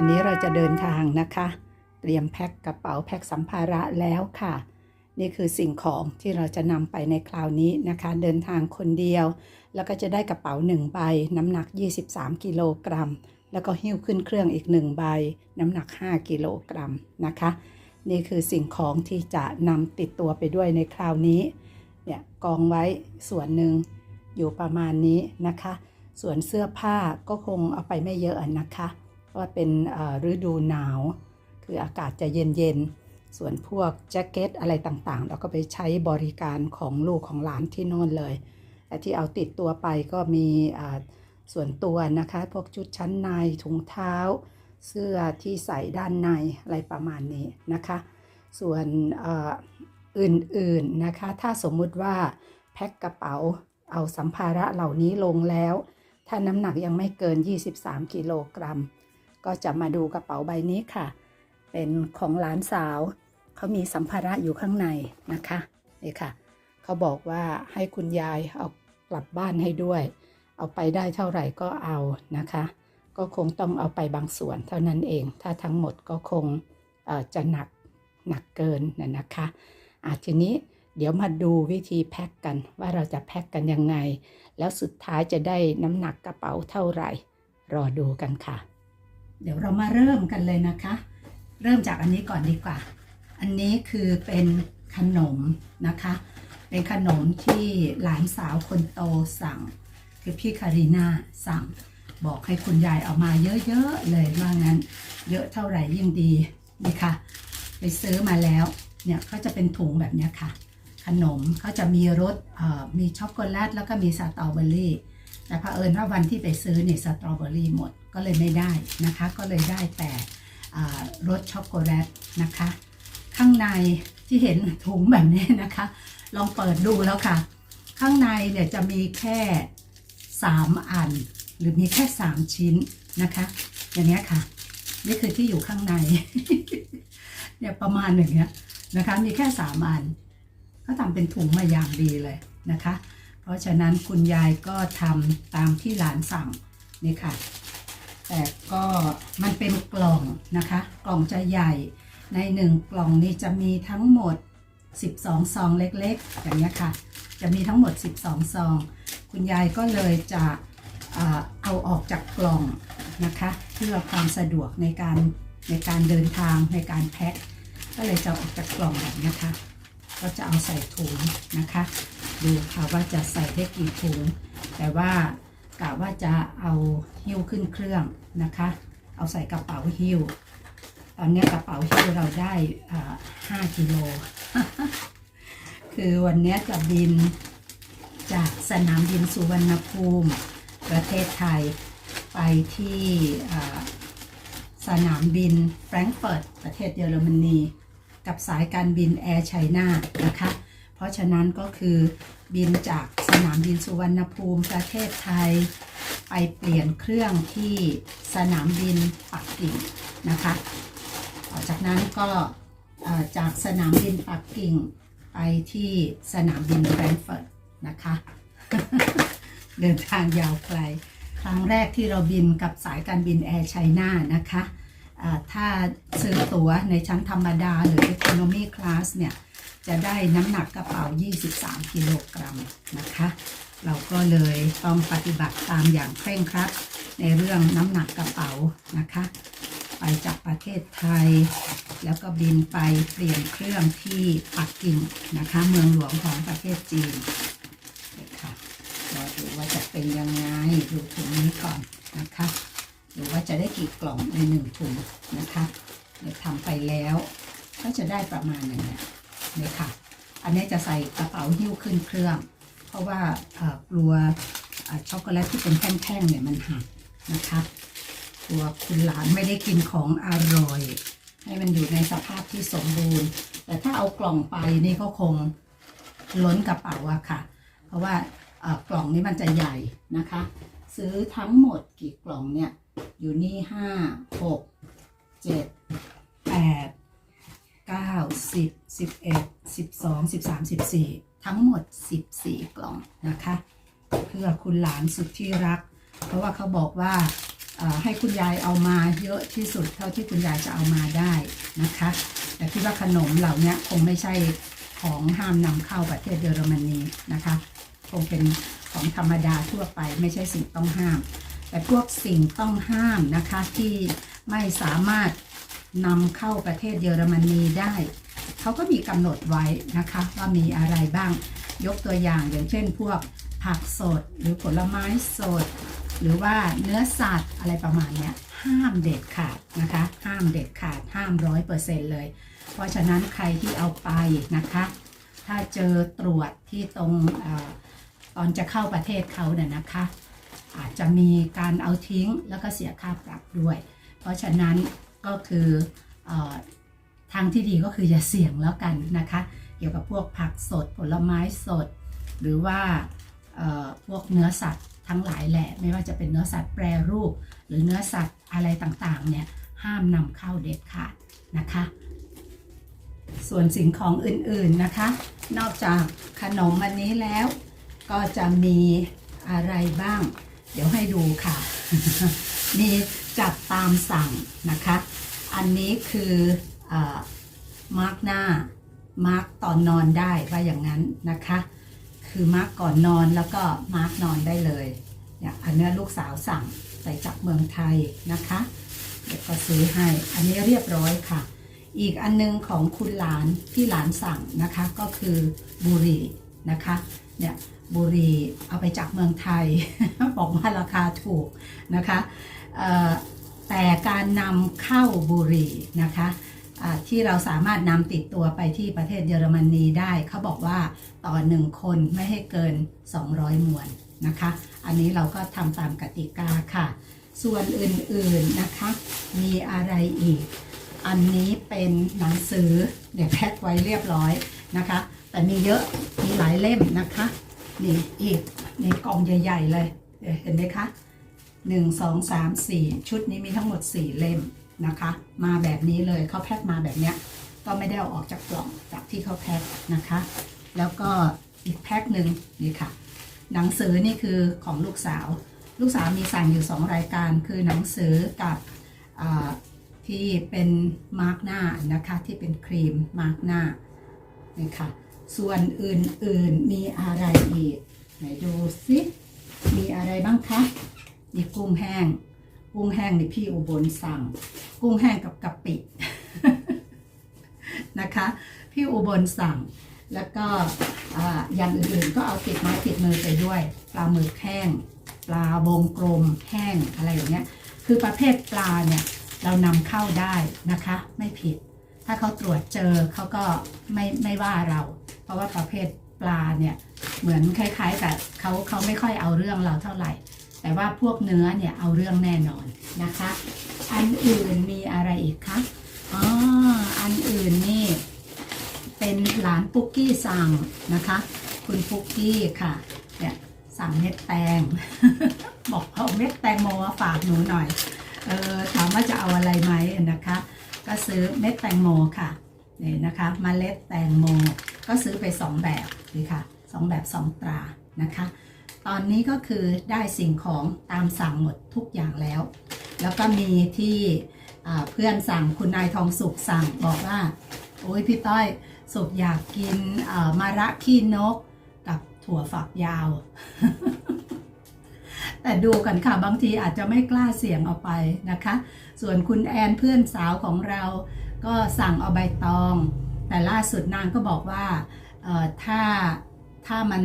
วันนี้เราจะเดินทางนะคะ เตรียมแพ็คกระเป๋าแพ็คสัมภาระแล้วค่ะ นี่คือสิ่งของที่เราจะนำไปในคราวนี้นะคะ เดินทางคนเดียว แล้วก็จะได้กระเป๋าหนึ่งใบ น้ำหนัก 23 กิโลกรัม แล้วก็หิ้วขึ้นเครื่องอีกหนึ่งใบ น้ำหนัก 5 กิโลกรัมนะคะ นี่คือสิ่งของที่จะนำติดตัวไปด้วยในคราวนี้เนี่ยกองไว้ส่วนหนึ่งอยู่ประมาณนี้นะคะ ส่วนเสื้อผ้าก็คงเอาไปไม่เยอะนะคะ ว่าเป็นฤดูหนาว คืออากาศจะเย็นๆ ส่วนพวกแจ็คเก็ตอะไรต่างๆ เราก็ไปใช้บริการของลูกของหลานที่โน่นเลยแต่ที่เอาติดตัวไปก็มีส่วนตัวนะคะ พวกชุดชั้นในถุงเท้า เสื้อที่ใส่ด้านในอะไรประมาณนี้นะคะ ส่วนอื่นๆนะคะ ถ้าสมมุติว่าแพ็คกระเป๋าเอาสัมภาระเหล่านี้ลงแล้ว ถ้าน้ำหนักยังไม่เกิน 23 กิโลกรัม ก็จะมาดูกระเป๋าใบนี้ค่ะ เป็นของหลานสาว เขามีสัมภาระอยู่ข้างในนะคะนี่ค่ะ เขาบอกว่าให้คุณยายเอากลับบ้านให้ด้วย เอาไปได้เท่าไหร่ก็เอานะคะ ก็คงต้องเอาไปบางส่วนเท่านั้นเอง ถ้าทั้งหมดก็คงจะหนักหนักเกินนะนะคะอาทีนี้เดี๋ยวมาดูวิธีแพ็คกันว่าเราจะแพ็คกันยังไง แล้วสุดท้ายจะได้น้ำหนักกระเป๋าเท่าไหร่ รอดูกันค่ะ เดี๋ยวเรามาเริ่มกันเลยนะคะ เริ่มจากอันนี้ก่อนดีกว่า อันนี้คือเป็นขนมนะคะ เป็นขนมที่หลานสาวคนโตสั่ง คือพี่คารีนาสั่ง บอกให้คุณยายเอามาเยอะๆเลยว่างั้น เยอะเท่าไหร่ยิ่งดีนี่ค่ะ ไปซื้อมาแล้ว เนี่ยเขาจะเป็นถุงแบบนี้ค่ะ ขนมเขาจะมีรสมีช็อกโกแลตแล้วก็มีสตรอเบอรี่ แต่เผอิญว่าวันที่ไปซื้อเนี่ยสตรอเบอรี่หมดก็เลยไม่ได้นะคะ ก็เลยได้แต่รสช็อกโกแลตนะคะ ข้างในที่เห็นถุงแบบนี้นะคะ ลองเปิดดูแล้วค่ะ ข้างในเนี่ยจะมีแค่ 3 อัน หรือมีแค่ 3 ชิ้นนะคะ อย่างนี้ค่ะ นี่คือที่อยู่ข้างในเนี่ยประมาณอย่างเงี้ยนะคะ มีแค่ 3 อัน ก็ทำเป็นถุงมาอย่างดีเลยนะคะ ราะฉะนั้นคุณยายก็ทำตามที่หลานสั่งนี่ค่ะ แต่ก็มันเป็นกล่องนะคะ กล่องจะใหญ่ ในหนึ่งกล่องนี้จะมีทั้งหมด 12 ซองเล็กๆ อย่างนี้ค่ะ จะมีทั้งหมด 12 ซอง คุณยายก็เลยจะเอาออกจากกล่องนะคะ เพื่อความสะดวกในการในการเดินทางในการแพ็คก็เลยจะอออกจากกล่องแบบนี้ค่ะก็จะเอาใส่ถุงนะคะ ดูค่ะว่าจะใส่ได้กี่ถุง แต่ว่ากะว่าจะเอาหิ้วขึ้นเครื่องนะคะ เอาใส่กระเป๋าหิ้ว ตอนนี้กระเป๋าหิ้วเราได้อ่า5กิโล คือวันนี้จะบินจากสนามบินสุวรรณภูมิ ประเทศไทยไปที่สนามบินแฟรงก์เฟิร์ตประเทศเยอรมนี กับสายการบินแอร์ไชน่านะคะ เพราะฉะนั้นก็คือบินจากสนามบินสุวรรณภูมิประเทศไทย ไปเปลี่ยนเครื่องที่สนามบินปักกิ่งนะคะต่อจากนั้นก็จากสนามบินปักกิ่งไปที่สนามบินแฟรงก์เฟิร์ตนะคะ เดินทางยาวไกล ครั้งแรกที่เราบินกับสายการบินแอร์ไชน่านะคะ ถ้าซื้อตั๋วในชั้นธรรมดาหรือ Economy Class เนี่ย จะได้น้ำหนักกระเป๋า 23 กิโลกรัมนะคะ เราก็เลยต้องปฏิบัติตามอย่างเคร่งครัด ในเรื่องน้ำหนักกระเป๋านะคะ ไปจากประเทศไทย แล้วก็บินไปเปลี่ยนเครื่องที่ปักกิ่งนะคะ เมืองหลวงของประเทศจีนนี่ค่ะรอดูว่าจะเป็นยังไงดูถุงนี้ก่อนนะคะ ดูว่าจะได้กี่กล่องในหนึ่งถุงนะคะเดี๋ยวทำไปแล้ว ก็จะได้ประมาณอย่างเนี้ยนี่ค่ะ อันนี้จะใส่กระเป๋าหิ้วขึ้นเครื่อง เพราะว่ากลัวช็อกโกแลตที่เป็นแท่งๆเนี่ยมันหักนะคะกลัวคุณหลานไม่ได้กินของอร่อย ให้มันอยู่ในสภาพที่สมบูรณ์ แต่ถ้าเอากล่องไปนี่ก็คงล้นกระเป๋าอะค่ะ เพราะว่ากล่องนี้มันจะใหญ่นะคะ ซื้อทั้งหมดกี่กล่องเนี่ย อยู่นี่ห้าหกเจ็ดแปดเก้าสิบสิบเอ็ดสิบสองสิบสามสิบสี่ทั้งหมดสิบสี่กล่องนะคะ เพื่อคุณหลานสุดที่รัก เพราะว่าเขาบอกว่าให้คุณยายเอามาเยอะที่สุดเท่าที่คุณยายจะเอามาได้นะคะ แต่คิดว่าขนมเหล่านี้คงไม่ใช่ของห้ามนำเข้าประเทศเยอรมนีนะคะ คงเป็นของธรรมดาทั่วไปไม่ใช่สิ่งต้องห้าม แต่พวกสิ่งต้องห้ามนะคะที่ไม่สามารถนำเข้าประเทศเยอรมนีได้ เขาก็มีกำหนดไว้นะคะว่ามีอะไรบ้างยกตัวอย่างอย่างเช่นพวกผักสดหรือผลไม้สด หรือว่าเนื้อสัตว์อะไรประมาณนี้ห้ามเด็ดขาดนะคะ ห้ามเด็ดขาดห้ามร้อยเปอร์เซ็นต์เลย เพราะฉะนั้นใครที่เอาไปนะคะ ถ้าเจอตรวจที่ตรงอตอนจะเข้าประเทศเขาเนี่ยนะคะ อาจจะมีการเอาทิ้งแล้วก็เสียค่าปรับด้วย เพราะฉะนั้นก็คืออทางที่ดีก็คืออย่าเสี่ยงแล้วกันนะคะ เกี่ยวกับพวกผักสดผลไม้สด หรือว่าพวกเนื้อสัตว์ทั้งหลายแหละ ไม่ว่าจะเป็นเนื้อสัตว์แปรรูป หรือเนื้อสัตว์อะไรต่างๆเนี่ยห้ามนำเข้าเด็ดขาดนะคะ ส่วนสิ่งของอื่นๆนะคะ นอกจากขนมอันนี้แล้วก็จะมีอะไรบ้าง เดี๋ยวให้ดูค่ะ มีจัดตามสั่งนะคะ อันนี้คืออมาร์กหน้ามาร์กตอนนอนได้ว่าอย่างนั้นนะคะ คือมาร์กก่อนนอนแล้วก็มาร์กนอนได้เลยเนี่ยอันนี้ลูกสาวสั่งใส่จากเมืองไทยนะคะเดี๋ยวก็ซื้อให้อันนี้เรียบร้อยค่ะ อีกอันนึงของคุณหลานที่หลานสั่งนะคะก็คือบุหรี่ นะคะเนี่ยบุรีเอาไปจากเมืองไทย บอกว่าราคาถูกนะคะแต่การนำเข้าบุรีนะคะที่เราสามารถนำติดตัวไปที่ประเทศเยอรมนีได้เขาบอกว่าต่อหนึ่งคนไม่ให้เกิน 200 มวนนะคะ อันนี้เราก็ทำตามกติกาค่ะ ส่วนอื่นๆนะคะ มีอะไรอีก อันนี้เป็นหนังสือเดี๋ยวแพ็คไว้เรียบร้อยนะคะ แต่มีเยอะมีหลายเล่มนะคะนี่อีกในกล่องใหญ่ ๆ เลยเอ๋เห็นไหมคะหนึ่งสองสามสี่ชุดนี้มีทั้งหมดสี่เล่มนะคะ มาแบบนี้เลยเขาแพ็คมาแบบเนี้ยก็ไม่ได้เอาออกจากกล่องจากที่เขาแพ็คนะคะ แล้วก็อีกแพ็คหนึ่งนี่ค่ะ หนังสือนี่คือของลูกสาว ลูกสาวมีสั่งอยู่สองรายการคือหนังสือกับที่เป็นมาร์กหน้านะคะที่เป็นครีมมาร์กหน้านี่ค่ะ ส่วนอื่นๆมีอะไรอีก ไหนดูสิมีอะไรบ้างคะมีกุ้งแห้ง กุ้งแห้งนี่พี่อุบลสั่ง กุ้งแห้งกับกะปินะคะ พี่อุบลสั่ง แล้วก็อย่างอื่นๆก็เอาติดไม้ติดมือไปด้วยปลาหมึกแห้ง ปลาวงกลมแห้งอะไรอย่างเงี้ย คือประเภทปลาเนี่ยเรานำเข้าได้นะคะ ไม่ผิด ถ้าเขาตรวจเจอเขาก็ไม่ไม่ว่าเรา เพราะว่าประเภทปลาเนี่ยเหมือนคล้ายๆกับเขาเขาไม่ค่อยเอาเรื่องเราเท่าไหร่ แต่ว่าพวกเนื้อเนี่ยเอาเรื่องแน่นอนนะคะ อันอื่นมีอะไรอีกคะอ๋ออันอื่นนี่ เป็นหลานปุ๊กกี้สั่งนะคะ คุณปุ๊กกี้ค่ะเนี่ยสั่งเม็ดแตง บอกเอาเม็ดแตงโมมาฝากหนูหน่อยเออถามว่าจะเอาอะไรไหมนะคะ ก็ซื้อเม็ดแตงโมค่ะนี่นะคะมเมล็ดแตงโมก็ซื้อไป 2 แบบนี่ค่ะสองแบบ 2 ตรานะคะ ตอนนี้ก็คือได้สิ่งของตามสั่งหมดทุกอย่างแล้ว แล้วก็มีที่เพื่อนสั่งคุณนายทองสุขสั่งบอกว่า โอ้ยพี่ต้อยสุขอยากกินมาระขี้นกกับถั่วฝักยาว แต่ดูกันค่ะบางทีอาจจะไม่กล้าเสี่ยงเอาไปนะคะ ส่วนคุณแอนเพื่อนสาวของเรา ก็สั่งเอาใบตอง แต่ล่าสุดนางก็บอกว่าถ้าถ้ามัน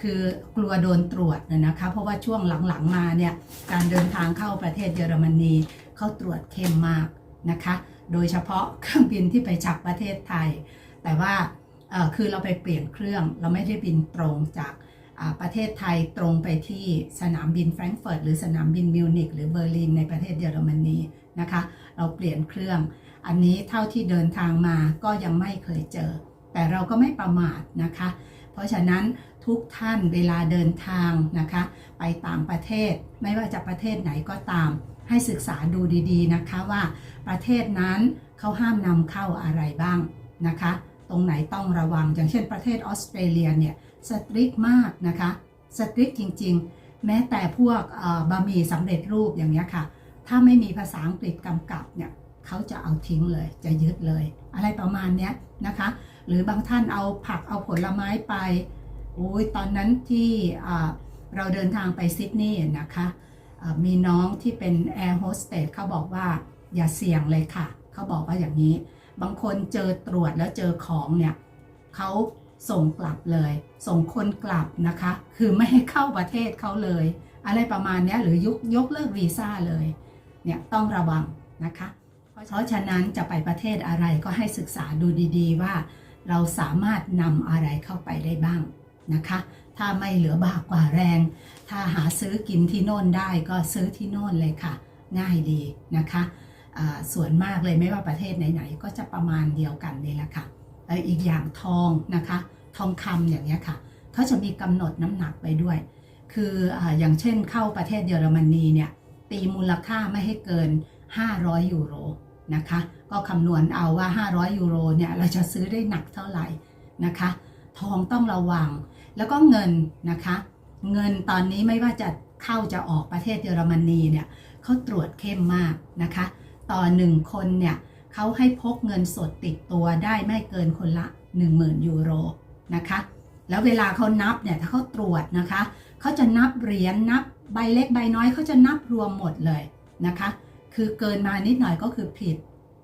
คือกลัวโดนตรวจนะคะ เพราะว่าช่วงหลังๆมาเนี่ยการเดินทางเข้าประเทศเยอรมนีเขาตรวจเข้มมากนะคะ โดยเฉพาะเครื่องบินที่ไปจากประเทศไทย แต่ว่าคือเราไปเปลี่ยนเครื่องเราไม่ได้บินตรงจาก ประเทศไทยตรงไปที่สนามบินแฟรงก์เฟิร์ตหรือสนามบินมิวนิกหรือเบอร์ลินในประเทศเยอรมนีนะคะ เราเปลี่ยนเครื่อง อันนี้เท่าที่เดินทางมาก็ยังไม่เคยเจอ แต่เราก็ไม่ประมาทนะคะ เพราะฉะนั้นทุกท่านเวลาเดินทางนะคะ ไปต่างประเทศไม่ว่าจะประเทศไหนก็ตาม ให้ศึกษาดูดีๆนะคะว่าประเทศนั้นเขาห้ามนำเข้าอะไรบ้างนะคะ ตรงไหนต้องระวังอย่างเช่นประเทศออสเตรเลียเนี่ย สตริกมากนะคะสตริกจริง ๆ แม้แต่พวกบะหมี่สำเร็จรูปอย่างเงี้ค่ะ ถ้าไม่มีภาษาอังกฤษกำกับเนี่ยเขาจะเอาทิ้งเลย จะยึดเลย อะไรประมาณเนี้ยนะคะ หรือบางท่านเอาผักเอาผลไม้ไปโอ้ยตอนนั้นที่เราเดินทางไปซิดนีย์นะคะมีน้องที่เป็นแอร์โฮสเตสเขาบอกว่าอย่าเสี่ยงเลยค่ะ เขาบอกว่าอย่างนี้ บางคนเจอตรวจแล้วเจอของเนี่ยเขา ส่งกลับเลย ส่งคนกลับนะคะ คือไม่ให้เข้าประเทศเขาเลย อะไรประมาณนี้หรือยกยกเลิกวีซ่าเลยเนี่ยต้องระวังนะคะ เพราะฉะนั้นจะไปประเทศอะไรก็ให้ศึกษาดูดีๆ ว่าเราสามารถนำอะไรเข้าไปได้บ้างนะคะ ถ้าไม่เหลือบากกว่าแรง ถ้าหาซื้อกินที่โน่นได้ก็ซื้อที่โน่นเลยค่ะ ง่ายดีนะคะส่วนมากเลยไม่ว่าประเทศไหนๆก็จะประมาณเดียวกันนี่แหละค่ะ อีกอย่างทองนะคะ ทองคำอย่างเงี้ยค่ะเขาจะมีกำหนดน้ำหนักไปด้วย คืออาอย่างเช่นเข้าประเทศเยอรมนีเนี่ยตีมูลค่าไม่ให้เกิน 500 ยูโรนะคะ ก็คำนวณเอาว่า 500 ยูโรเนี่ยเราจะซื้อได้หนักเท่าไหร่นะคะ ทองต้องระวัง แล้วก็เงินนะคะ เงินตอนนี้ไม่ว่าจะเข้าจะออกประเทศเยอรมนีเนี่ยเขาตรวจเข้มมากนะคะ ต่อหนึ่งคนเนี่ย เขาให้พกเงินสดติดตัวได้ไม่เกินคนละ 10,000 ยูโรนะคะ แล้วเวลาเขานับเนี่ยถ้าเขาตรวจนะคะเขาจะนับเหรียญนับใบเล็กใบน้อยเขาจะนับรวมหมดเลยนะคะ คือเกินมานิดหน่อยก็คือผิด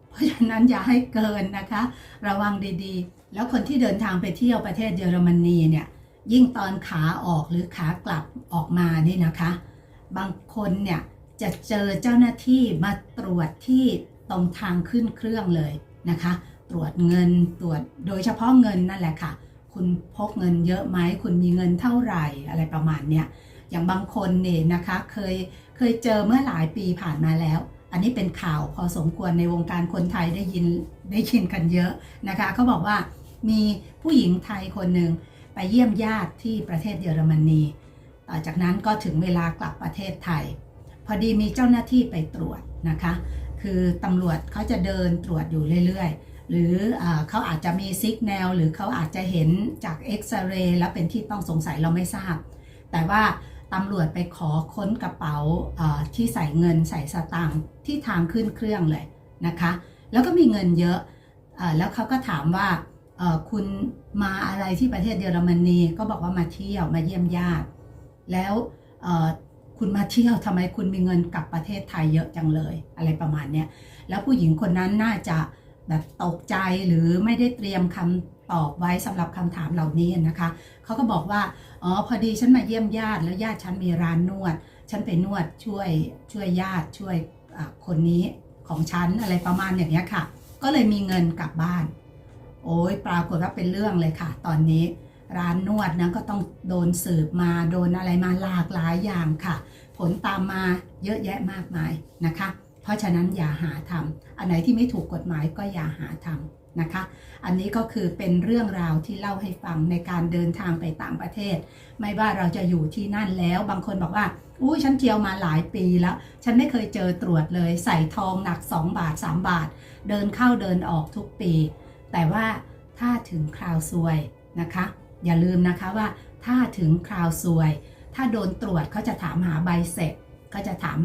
เพราะฉะนั้นอย่าให้เกินนะคะ ระวังดีๆ แล้วคนที่เดินทางไปเที่ยวประเทศเยอรมนีเนี่ยยิ่งตอนขาออกหรือขากลับออกมานี่นะคะ บางคนเนี่ยจะเจอเจ้าหน้าที่มาตรวจที่ ตรงทางขึ้นเครื่องเลยนะคะ ตรวจเงินตรวจโดยเฉพาะเงินนั่นแหละค่ะ คุณพกเงินเยอะไหมคุณมีเงินเท่าไหร่อะไรประมาณเนี้ยอย่างบางคนเนี่ยนะคะเคยเคยเจอเมื่อหลายปีผ่านมาแล้ว อันนี้เป็นข่าวพอสมควรในวงการคนไทยได้ยินได้ยินกันเยอะนะคะเขาบอกว่ามีผู้หญิงไทยคนหนึ่งไปเยี่ยมญาติที่ประเทศเยอรมนีต่อจากนั้นก็ถึงเวลากลับประเทศไทย พอดีมีเจ้าหน้าที่ไปตรวจนะคะ คือตำรวจเขาจะเดินตรวจอยู่เรื่อยๆ หรืออเขาอาจจะมีซิกแนลหรือเขาอาจจะเห็นจากเอ็กซเรย์แล้วเป็นที่ต้องสงสัยเราไม่ทราบ แต่ว่าตำรวจไปขอค้นกระเป๋าที่ใส่เงินใส่สตางค์ที่ทางขึ้นเครื่องเลยนะคะ แล้วก็มีเงินเยอะอแล้วเขาก็ถามว่าคุณมาอะไรที่ประเทศเยอรมนีก็บอกว่ามาเที่ยวมาเยี่ยมญาติ แล้ว คุณมาเที่ยวทำไมคุณมีเงินกลับประเทศไทยเยอะจังเลย อะไรประมาณเนี้ยแล้วผู้หญิงคนนั้นน่าจะแบบตกใจหรือไม่ได้เตรียมคำตอบไว้สำหรับคำถามเหล่านี้นะคะเขาก็บอกว่าอ๋อพอดีฉันมาเยี่ยมญาติแล้วญาติฉันมีร้านนวด ฉันไปนวดช่วยช่วยญาติช่วยคนนี้ของฉันอะไรประมาณอย่างเนี้ยค่ะ ก็เลยมีเงินกลับบ้าน โอ้ยปรากฏว่าเป็นเรื่องเลยค่ะ ตอนนี้ ร้านนวดนะก็ต้องโดนสืบมาโดนอะไรมาหลากหลายอย่างค่ะ ผลตามมาเยอะแยะมากมายนะคะ เพราะฉะนั้นอย่าหาทำอันไหนที่ไม่ถูกกฎหมายก็อย่าหาทำนะคะ อันนี้ก็คือเป็นเรื่องราวที่เล่าให้ฟังในการเดินทางไปต่างประเทศ ไม่ว่าเราจะอยู่ที่นั่นแล้วบางคนบอกว่าอุ้ยฉันเที่ยวมาหลายปีแล้ว ฉันไม่เคยเจอตรวจเลย ใส่ทองหนัก 2 บาท 3 บาท เดินเข้าเดินออกทุกปี แต่ว่าถ้าถึงคราวซวยนะคะ อย่าลืมนะคะว่าถ้าถึงคราวซวย ถ้าโดนตรวจเขาจะถามหาใบเสร็จเขาจะถาม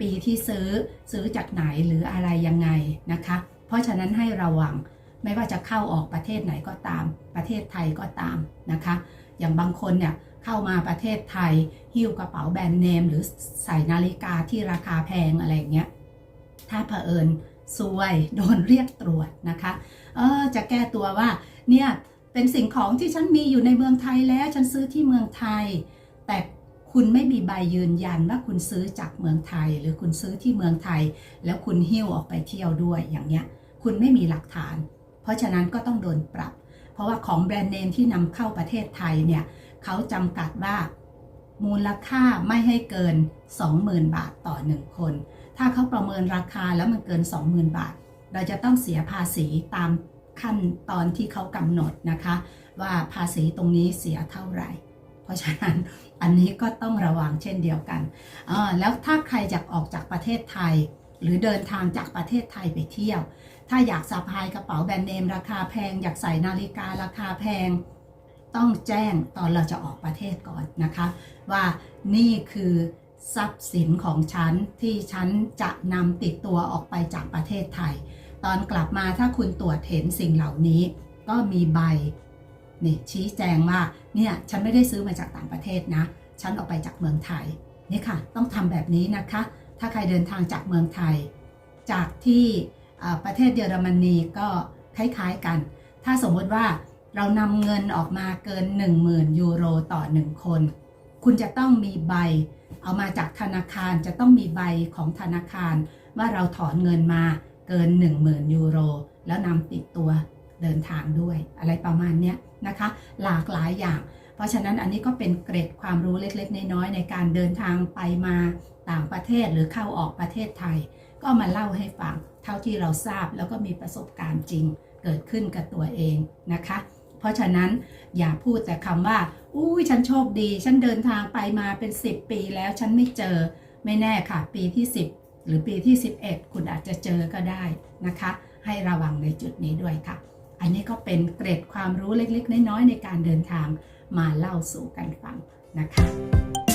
ปีที่ซื้อซื้อจากไหนหรืออะไรยังไงนะคะ เพราะฉะนั้นให้ระวังไม่ว่าจะเข้าออกประเทศไหนก็ตาม ประเทศไทยก็ตามนะคะ อย่างบางคนเนี่ยเข้ามาประเทศไทย หิ้วกระเป๋าแบรนด์เนม หรือใส่นาฬิกาที่ราคาแพงอะไรเงี้ยถ้าเผอิญซวยโดนเรียกตรวจนะคะ เออจะแก้ตัวว่าเนี่ย เป็นสิ่งของที่ฉันมีอยู่ในเมืองไทยแล้วฉันซื้อที่เมืองไทย แต่คุณไม่มีใบยืนยันว่าคุณซื้อจากเมืองไทย หรือคุณซื้อที่เมืองไทย แล้วคุณหิ้วออกไปเที่ยวด้วยอย่างเงี้ย คุณไม่มีหลักฐาน เพราะฉะนั้นก็ต้องโดนปรับ เพราะว่าของแบรนด์เนมที่นำเข้าประเทศไทยเนี่ยเขาจำกัดว่ามูลค่าไม่ให้เกิน 20,000 บาทต่อ 1 คน ถ้าเขาประเมินราคาแล้วมันเกิน 20,000 บาท เราจะต้องเสียภาษีตาม ขั้นตอนที่เขากำหนดนะคะ ว่าภาษีตรงนี้เสียเท่าไหร่ เพราะฉะนั้นอันนี้ก็ต้องระวังเช่นเดียวกันแล้วถ้าใครอยากออกจากประเทศไทย หรือเดินทางจากประเทศไทยไปเที่ยว ถ้าอยากสะพายกระเป๋าแบรนด์เนมราคาแพง อยากใส่นาฬิการาคาแพง ต้องแจ้งตอนเราจะออกประเทศก่อนนะคะ ว่านี่คือทรัพย์สินของฉันที่ฉันจะนำติดตัวออกไปจากประเทศไทย ตอนกลับมาถ้าคุณตรวจเห็นสิ่งเหล่านี้ ก็มีใบนี่ชี้แจงว่าเนี่ยฉันไม่ได้ซื้อมาจากต่างประเทศนะ ฉันออกไปจากเมืองไทยนี่ค่ะ ต้องทำแบบนี้นะคะ ถ้าใครเดินทางจากเมืองไทย จากที่ประเทศเยอรมนีก็คล้ายๆกัน ถ้าสมมติว่าเรานำเงินออกมาเกิน 10,000 ยูโรต่อ 1 คน คุณจะต้องมีใบ เอามาจากธนาคารจะต้องมีใบของธนาคารว่าเราถอนเงินมา เกิน 10,000 ยูโร แล้วนำติดตัวเดินทางด้วย อะไรประมาณเนี้ยนะคะ หลากหลายอย่าง เพราะฉะนั้นอันนี้ก็เป็นเกร็ดความรู้เล็กๆ น้อยๆในการเดินทางไปมาต่างประเทศหรือเข้าออกประเทศไทย ก็มาเล่าให้ฟัง เท่าที่เราทราบแล้วก็มีประสบการณ์จริงเกิดขึ้นกับตัวเองนะคะ เพราะฉะนั้นอย่าพูดแต่คำว่า อุ้ยฉันโชคดี ฉันเดินทางไปมาเป็น 10 ปีแล้วฉันไม่เจอไม่แน่ค่ะ ปีที่ 10 รือปีที่ 11 คุณอาจจะเจอก็ได้นะคะ ให้ระวังในจุดนี้ด้วยค่ะ อันนี้ก็เป็นเกร็ดความรู้เล็กๆ น้อยๆ ในการเดินทางมาเล่าสู่กันฟังนะคะ